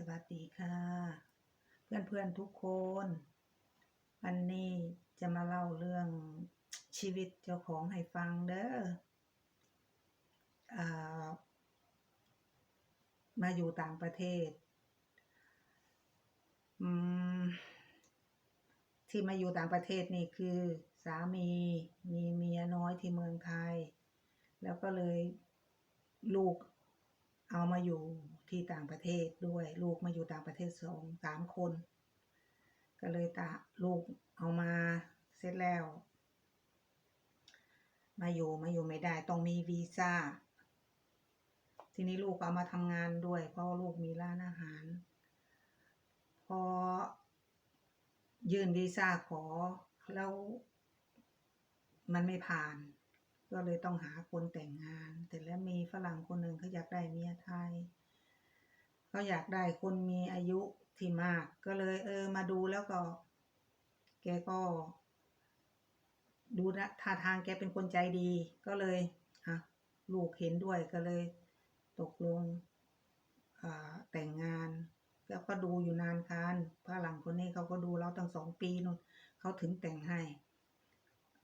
สวัสดีค่ะ เพื่อนๆทุกคน วันนี้จะมาเล่าเรื่องชีวิตเจ้าของให้ฟังเด้ออมาอยู่ต่างประเทศที่มาอยู่ต่างประเทศนี่คือสามีมีเมียน้อยที่เมืองไทย แล้วก็เลยลูกเอามาอยู่ ที่ต่างประเทศด้วย ลูกมาอยู่ต่างประเทศสองสามคน ก็เลยตาลูกเอามาเสร็จแล้ว มาอยู่มาอยู่ไม่ได้ต้องมีวีซ่าทีนี้ลูกเอามาทำงานด้วย เพราะลูกมีร้านอาหาร พอยื่นวีซ่าขอแล้วมันไม่ผ่าน ก็เลยต้องหาคนแต่งงาน แต่แล้วมีฝรั่งคนหนึ่งเขาอยากได้เมียไทย เขาอยากได้คนมีอายุที่มาก ก็เลย เออ มาดูแล้วก็ แกก็ ดูนะท่าทางแกเป็นคนใจดี ก็เลยอะลูกเห็นด้วยก็เลย ตกลงอ่าแต่งงาน แล้วก็ดูอยู่นานคันฝรั่งคนนี้เขาก็ดูเราตั้งสองปีนู่นเขาถึงแต่งให้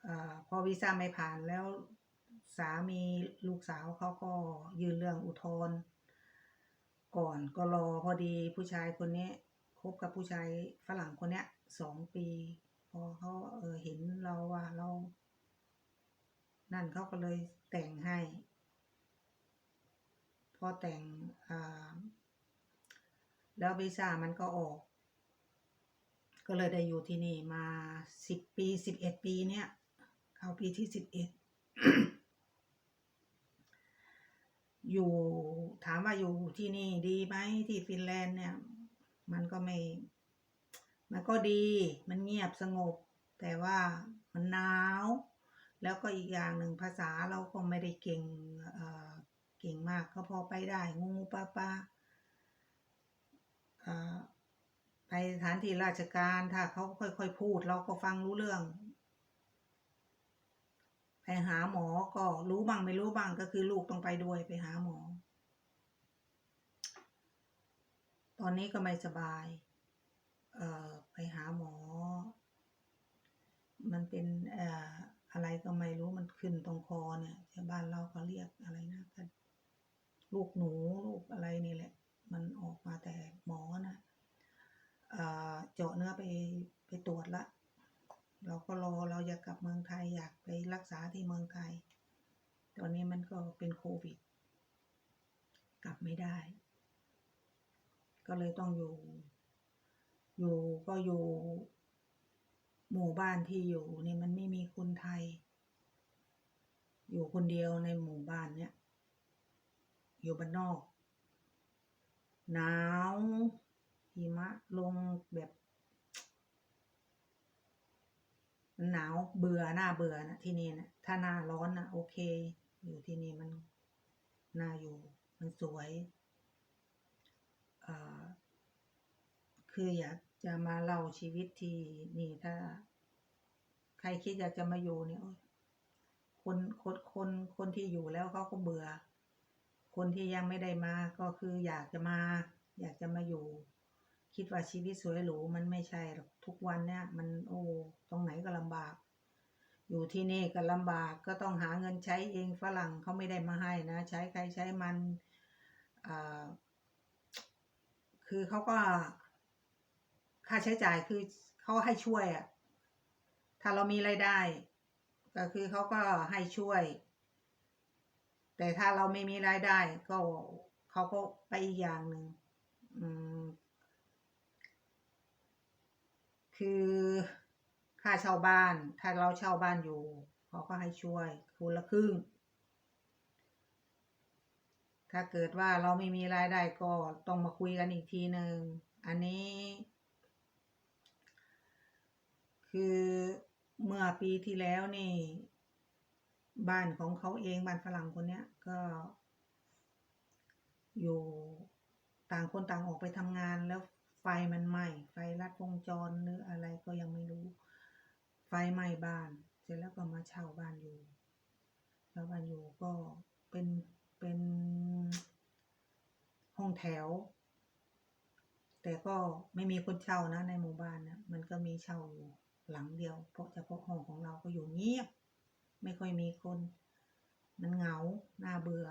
อาพอวีซ่าไม่ผ่านแล้วสามีลูกสาวเขาก็ยื่นเรื่องอุทธรณ์ ก่อนก็รอพอดีผู้ชายคนนี้คบกับผู้ชายฝรั่งคนเนี้ยสองปี พอเขาเออเห็นเราว่าเรา นั่นเขาก็เลยแต่งให้ พอแต่งอ่าแล้ววีซ่ามันก็ออก ก็เลยได้อยู่ที่นี่มาสิบปีสิบเอ็ดปีเนี่ย เข้าปีที่สิบเอ็ด อยู่ถามว่าอยู่ที่นี่ดีไหมที่ฟินแลนด์เนี่ย มันก็ไม่ มันก็ดี มันเงียบสงบ แต่ว่ามันหนาว แล้วก็อีกอย่างหนึ่งภาษาเราก็ไม่ได้เก่งเอ่อเก่งมากก็พอไปได้ งูปลาปลาอ่าไปสถานที่ราชการถ้าเขาค่อยๆพูด เราก็ฟังรู้เรื่อง ไปหาหมอก็รู้บ้างไม่รู้บ้างก็คือลูกต้องไปด้วยไปหาหมอ ตอนนี้ก็ไม่สบายเอ่อไปหาหมอ มันเป็นเอ่ออะไรก็ไม่รู้มันขึ้นตรงคอเนี่ยชาวบ้านเราก็เรียกอะไรนะกันลูกหนูลูกอะไรนี่แหละ มันออกมาแต่หมอนะเอ่อเจาะเนื้อไปไปตรวจละ เราก็รอเราอยากกลับเมืองไทยอยากไปรักษาที่เมืองไทย ตอนนี้มันก็เป็นโควิด กลับไม่ได้ ก็เลยต้องอยู่ อยู่ก็อยู่ หมู่บ้านที่อยู่นี่มันไม่มีคนไทย อยู่คนเดียวในหมู่บ้านเนี้ยอยู่บ้านนอก หนาวหิมะลงแบบมัน หนาวเบื่อหน้าเบื่อนะที่นี่นะถ้าหน้าร้อนนะโอเค อยู่ที่นี่มันน่าอยู่มันสวยอ่าคืออยากจะมาเล่าชีวิตที่นี่ถ้า ใครคิดอยากจะมาอยู่เนี่ยคนคนคนคนที่อยู่แล้วเขาก็เบื่อ คนที่ยังไม่ได้มาก็คืออยากจะมา อยากจะมาอยู่ คิดว่าชีวิตสวยหรูมันไม่ใช่หรอก ทุกวันเนี่ย มันโอ้ตรงไหนก็ลำบาก อยู่ที่นี่ก็ลำบากก็ต้องหาเงินใช้เองฝรั่งเขาไม่ได้มาให้นะ ใช้ใครใช้มันอ่าคือเขาก็ ค่าใช้จ่ายคือเขาให้ช่วยอะ่ะถ้าเรามีรายได้ ก็คือเขาก็ให้ช่วย แต่ถ้าเราไม่มีรายได้ ก็เขาก็ไปอีกอย่างหนึ่งอืม คือค่าเช่าบ้าน ถ้าเราเช่าบ้านอยู่เขาก็ให้ช่วยคนละครึ่ง ถ้าเกิดว่าเราไม่มีรายได้ก็ต้องมาคุยกันอีกทีหนึ่งอันนี้ คือเมื่อปีที่แล้วนี่ บ้านของเขาเองบ้านฝรั่งคนเนี้ยก็ อยู่ต่างคนต่างออกไปทำงานแล้ว ไฟมันไหม้ไฟลัดวงจรหรืออะไรก็ยังไม่รู้ ไฟไหม้บ้าน เสร็จแล้วก็มาเช่าบ้านอยู่แล้วบ้านอยู่ก็เป็นเป็นห้องแถว แต่ก็ไม่มีคนเช่านะในหมู่บ้านนะมันก็มีเช่าอยู่หลังเดียว เพราะเฉพาะห้องของเราก็อยู่เงียบไม่ค่อยมีคน มันเหงาหน่าเบื่อ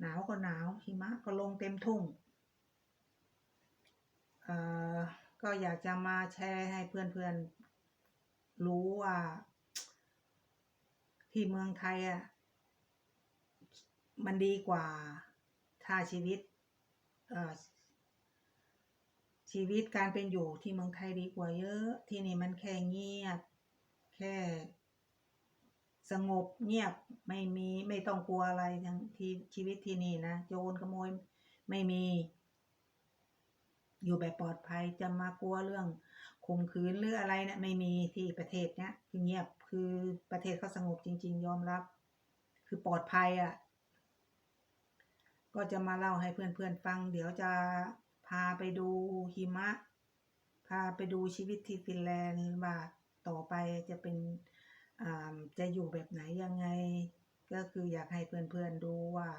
หนาวก็หนาวหิมะก็ลงเต็มทุ่ง ก็อยากจะมาแชร์ให้เพื่อนๆ รู้ว่า ที่เมืองไทยอะมันดีกว่าถ้าชีวิตเออชีวิตการเป็นอยู่ที่เมืองไทยดีกว่าเยอะ ที่นี่มันแค่เงียบ แค่สงบเงียบไม่มีไม่ต้องกลัวอะไรทั้งที่ชีวิตที่นี่นะ โจรขโมยไม่มี อยู่แบบปลอดภัยจะมากลัวเรื่องข่มขืนหรืออะไรเนะี่ยไม่มีที่ประเทศเนี้ยคือเงียบคือประเทศเขาสงบจริง ๆ ยอมรับ คือปลอดภัยอะ่ะ ก็จะมาเล่าให้เพื่อนๆฟัง เดี๋ยวจะพาไปดูหิมะ พาไปดูชีวิตที่ฟินแลนด์ว่าต่อไปจะเป็นอ่าจะอยู่แบบไหนยังไง ก็คืออยากให้เพื่อนๆดูว่า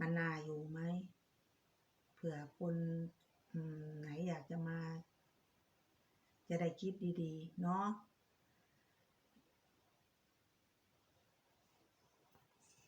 มันน่าอยู่ไหมเผื่อคน ไหนอยากจะมา จะได้คิดดี ๆ เนาะ